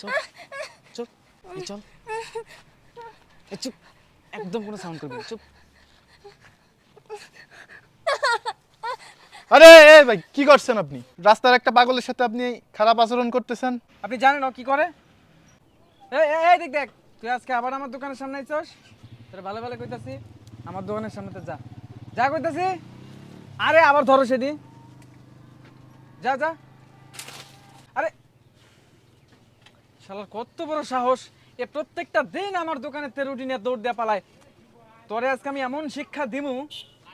চল চল এই চল। এই চুপ একদম কোনো সাউন্ড করবি চুপ। আরে এ ভাই কি করছেন আপনি? রাস্তার একটা পাগলের সাথে আপনি খারাপ আচরণ করতেছেন? আপনি জানেন ও কি করে? এই এই, এই দেখ দেখ তুই আজকে আবার আমার দোকানের সামনে আইছস? তোর ভালো ভালো কইতাছি আমার দোকানের সামনে তো যা। যা কইতাছি আরে আবার ধরো সেদি যা যা আরে শালার কত বড় সাহস। এ প্রত্যেকটা দিন আমার দোকানের তে দৌড় দেয়া পালায়। তোরে আজকে আমি এমন শিক্ষা দিমু,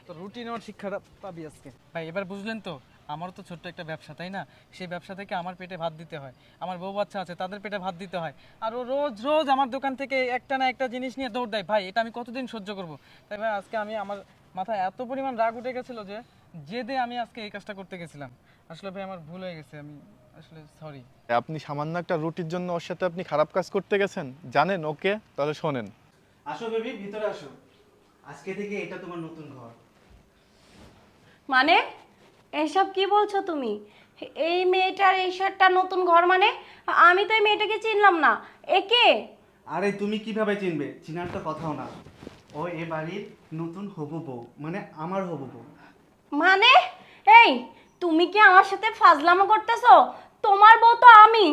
তো ওর শিক্ষাটা পাবি আজকে। ভাই, এবার বুঝলেন তো, আমারও তো ছোট্ট একটা ব্যবসা, তাই না? সেই ব্যবসা থেকে আমার পেটে ভাত দিতে হয়। আমার বউ বাচ্চা আছে, তাদের পেটে ভাত দিতে হয়। আর ও রোজ রোজ আমার দোকান থেকে একটা না একটা জিনিস নিয়ে দৌড় দেয়। ভাই, এটা আমি কতদিন সহ্য করব? তাই ভাই, আজকে আমি আমার মাথায় এত পরিমাণ রাগ উঠে গেছিল যে, জেদে আমি আজকে এই কাজটা করতে গেছিলাম। আসলে ভাই, আমার ভুল হয়ে গেছে, আমি আসলে সরি আপনি সামান্য একটা রুটির জন্য ওর সাথে আপনি খারাপ কাজ করতে গেছেন? জানেন ওকে? তাহলে শোনেন। আসো বেবি ভিতরে আসো। আজকে থেকে এটা তোমার নতুন ঘর। মানে? এসব কি বলছো তুমি? এই মেয়েটার এই শার্টটা নতুন ঘর মানে? আমি তো এই মেয়েটাকে চিনলাম না। একে আরে তুমি কীভাবে চিনবে? চিনার তো কথাও না। ও এ বাড়ির নতুন হবু বউ মানে আমার হবু বউ। মানে? এই তুমি কি আমার সাথে ফাজলামো করতেছো? তোমার বউ তো আমি।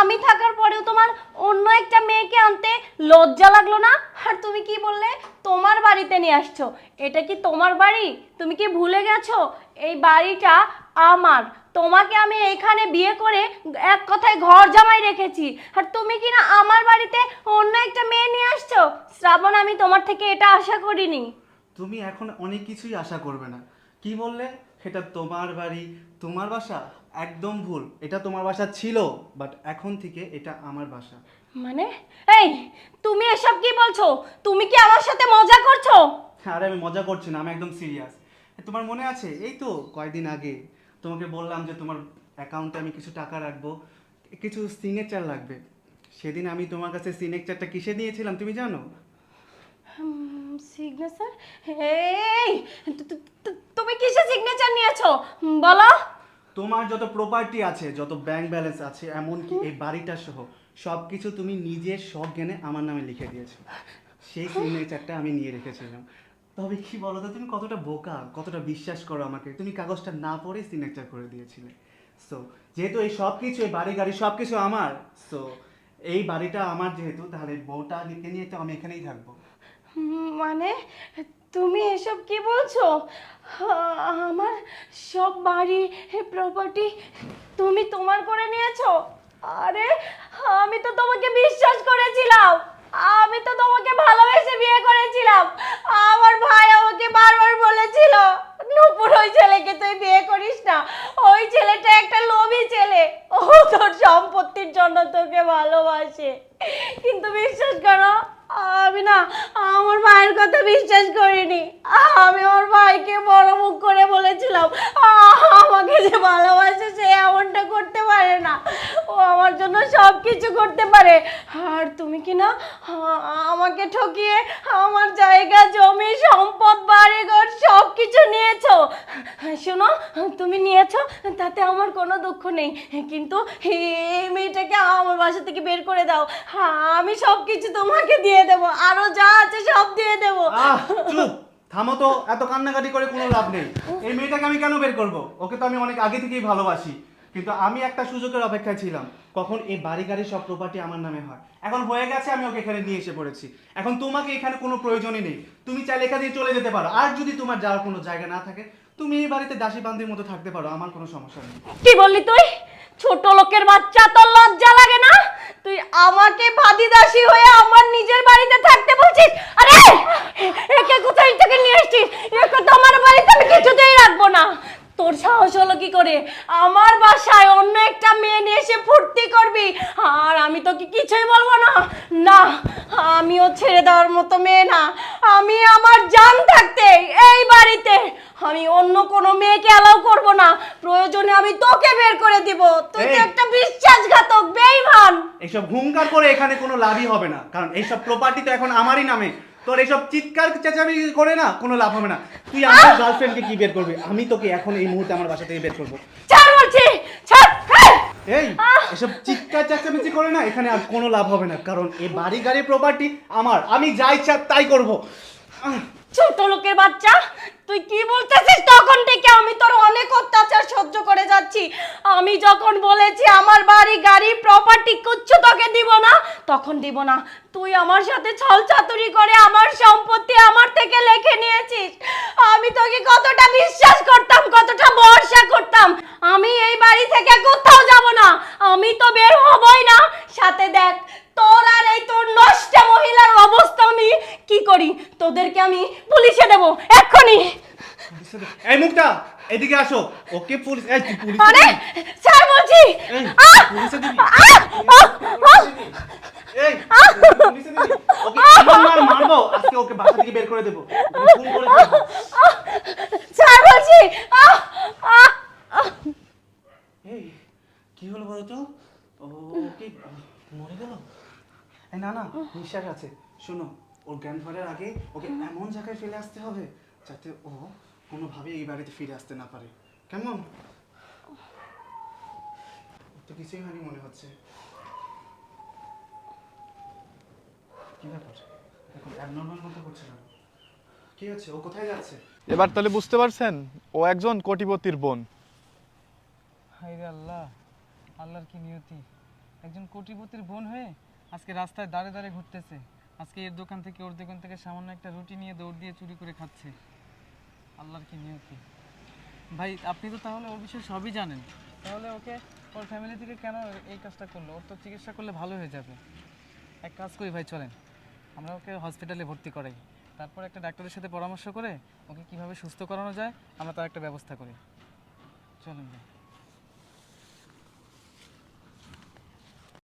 আমি থাকার পরেও তোমার অন্য একটা মেয়েকে আনতে লজ্জা লাগল না? আর তুমি কি বললে? তোমার বাড়িতে নিয়ে আসছো। এটা কি তোমার বাড়ি? তুমি কি ভুলে গেছো? এই বাড়িটা আমার। তোমাকে আমি এখানে বিয়ে করে এক কথায় ঘর জামাই রেখেছি। আর তুমি কি না আমার বাড়িতে অন্য একটা মেয়ে নিয়ে আসছো? শ্রাবণ, আমি তোমার থেকে এটা আশা করিনি। তুমি এখন অনেক কিছুই আশা করবে না। কি বললে? সেটা তোমার বাড়ি তোমার বাসা একদম ভুল। এটা তোমার বাসা ছিল বাট এখন থেকে এটা আমার বাসা। মানে? এই তুমি এসব কি বলছো? তুমি কি আমার সাথে মজা করছ? আরে আমি মজা করছি না আমি একদম সিরিয়াস তোমার মনে আছে? এই তো কয়েকদিন আগে তোমাকে বললাম যে তোমার অ্যাকাউন্টে আমি কিছু টাকা রাখব কিছু সিগনেচার লাগবে। সেদিন আমি তোমার কাছে সিগনেচারটা কিসে দিয়েছিলাম তুমি জানো? সিগনেচার এই সিগনেচার নিয়েছো? বলো। তোমার যত প্রপার্টি আছে যত ব্যাংক ব্যালেন্স আছে এমনকি এই বাড়িটা সহ সব কিছু তুমি নিজের সব জ্ঞানে আমার নামে লিখে দিয়েছ। সেই সিগনেচারটা আমি নিয়ে রেখেছিলাম। তবে কি বলো তো তুমি কতটা বোকা কতটা বিশ্বাস করো আমাকে। তুমি কাগজটা না পড়ে সিগনেচার করে দিয়েছিলে। সো যেহেতু এই সব কিছু এই বাড়ি গাড়ি সব কিছু আমার সো এই বাড়িটা আমার যেহেতু তাহলে বউটা লিখে নিয়ে তো আমি এখানেই থাকব। মানে তুমি এসব কি বলছো? আমার সব বাড়ি প্রপার্টি তুমি তোমার করে নিয়েছো? আরে, আমি তো তোমাকে বিশ্বাস করেছিলাম। আমি তো তোমাকে ভালোবেসে বিয়ে করেছিলাম। আমার ভাই আমাকে বারবার বলেছিল, নুপুর, ওই ছেলেকে তুই বিয়ে করিস না। ওই ছেলেটা একটা লোভী ছেলে। ও তোর সম্পত্তির জন্য তোকে ভালোবাসে। কিন্তু বিশ্বাস করো আমি না, আমার মায়ের কথা বিশ্বাস করিনি। আমি আমার ভাইকে বড় মুখ করে বলেছিলাম, আমাকে যে ভালোবাসে সে এমনটা করতে পারে না। ও সব কিছু করতে পারে। আর তুমি কি না আমাকে ঠকিয়ে আমার জায়গা, জমি, সম্পদ, বাড়িঘর সব কিছু নিয়েছো। শোনো, তুমি নিয়েছো, তাতে আমার কোনো দুঃখ নেই। কিন্তু এই মেয়েটাকে আমার বাসা থেকে বের করে দাও। আমি সব কিছু তোমাকে দিয়ে দেবো। আরও যা আছে সব দিয়ে দেবো। থামো তো, এত কান্নাকাটি করে কোনো লাভ নেই। এই মেয়েটাকে আমি কেন বের করব? ওকে তো আমি অনেক আগে থেকেই ভালোবাসি। কিন্তু আমি একটা সুযোগের অপেক্ষায় ছিলাম। কখন এই বাড়ি গাড়ি সব প্রপার্টি আমার নামে হয়। এখন হয়ে গেছে, আমি ওকে এখানে নিয়ে এসে পড়েছি। এখন তোমাকে এখানে কোনো প্রয়োজনই নেই। তুমি চাইলে এখান দিয়ে চলে যেতে পারো। আর যদি তোমার যাওয়ার কোনো জায়গা না থাকে, তুমি এই বাড়িতে দাসী বান্দির মতো থাকতে পারো। আমার কোনো সমস্যা নেই। কি বললি তুই? ছোট লোকের বাচ্চা তোর লজ্জা লাগে না? তুই আমাকে ভাদি দাসী হয়ে আমার নিজের বাড়িতে থাকতে বলছিস? আরে! একে কোথায় থেকে নিয়ে এসছিস একে তো আমার বাড়িতে আমি কিছুতেই রাখব না তোর সাহস হলো কি করে আমার বাসায় অন্য একটা মেয়ে নিয়ে এসে ফুর্তি করবি। আর আমি তোকে কিছুই বলব না। না আমিও ছেড়ে দেওয়ার মতো মেয়ে না। আমি আমার জান থাকতে এই বাড়িতে আমি অন্য কোনো মেয়েকে অ্যালাউ করব না। প্রয়োজনে আমি তোকে বের করে দিব। তুই তো একটা বিশ্বাসঘাতক বেইমান। এইসব হুঙ্কার করে এখানে কোনো লাভই হবে না। কারণ এইসব প্রপার্টি তো এখন আমারই নামে। তোর এইসব চিৎকার চেঁচামি করে না কোনো লাভ হবে না। তুই আমার গার্লফ্রেন্ডকে কি বের করবি? আমি তোকে এখন এই মুহূর্তে আমার বাসা থেকে বের করব। ছাড় বলছি ছাড় এই এসব চিৎকার চেঁচামেচি করে না এখানে আর কোনো লাভ হবে না কারণ এই বাড়ি গাড়ি প্রপার্টি আমার। আমি যা ইচ্ছা তাই করব। ছোট লোকের বাচ্চা, তুই কি বলতেছিস? তখন থেকে আমি তোর অনেক অত্যাচার সহ্য করে যাচ্ছি। আমি যখন বলেছি আমার বাড়ি, গাড়ি প্রপার্টি কিচ্ছু তোকে দিব না, তখন দিব না। তুই আমার সাথে ছল চাতুরি করে আমার সম্পত্তি আমার থেকে লেখে নিয়েছিস। আমি তোকে কতটা বিশ্বাস করতাম, কতটা ভরসা করতাম। আমি এই বাড়ি থেকে কোথাও যাব না আমি তো বের হবই না সাথে দেখ তোর আর এই তোর নষ্ট মহিলার অবস্থা আমি কি করি তোদেরকে আমি পুলিশে দেব এক্ষুনি। এই মুখটা এদিকে আসো। ওকে পুলিশ এই পুলিশ আরে স্যার বলছি। পুলিশে দিবি! এই পুলিশে দিবি? ওকে মার মারবো আজকে ওকে বাসা থেকে বের করে দেবো। খুন করে স্যার বলছি! এই কি হলো বলো তো? ও কি মরে গেল? এই না না নিঃশ্বাস আছে। শোনো ওর গ্র্যান্ডফাদার আগে ওকে এমন জায়গায় ফেলে আসতে হবে যাতে ও কোনোভাবে এই বাড়িতে ফিরে আসতে না পারে। কেমন? তো কিছুই হয়নি মনে হচ্ছে। কি ব্যাপার? এখন অ্যাবনর্মাল মতো করছে না। কি হচ্ছে? ও কোথায় যাচ্ছে? এবার তাহলে বুঝতে পারছেন ও একজন কোটিপতির বোন। হাই রে আল্লাহ আল্লাহর কি নিয়তি? একজন কোটিপতির বোন হয়ে আজকে রাস্তায় দাঁড়ে দাঁড়ে ঘুরতেছে। আজকে এর দোকান থেকে ওর দোকান থেকে সামান্য একটা রুটি নিয়ে দৌড় দিয়ে চুরি করে খাচ্ছে। আল্লাহর কি নিয়তি? ভাই, আপনি তো তাহলে ওর বিষয়ে সবই জানেন। তাহলে ওকে ওর ফ্যামিলি থেকে কেন এই কাজটা করল? ওর তো চিকিৎসা করলে ভালো হয়ে যাবে। এক কাজ করি ভাই, চলেন। আমরা ওকে হসপিটালে ভর্তি করাই। তারপর একটা ডাক্তারের সাথে পরামর্শ করে ওকে কীভাবে সুস্থ করানো যায়, আমরা তার একটা ব্যবস্থা করি। চলেন ভাই।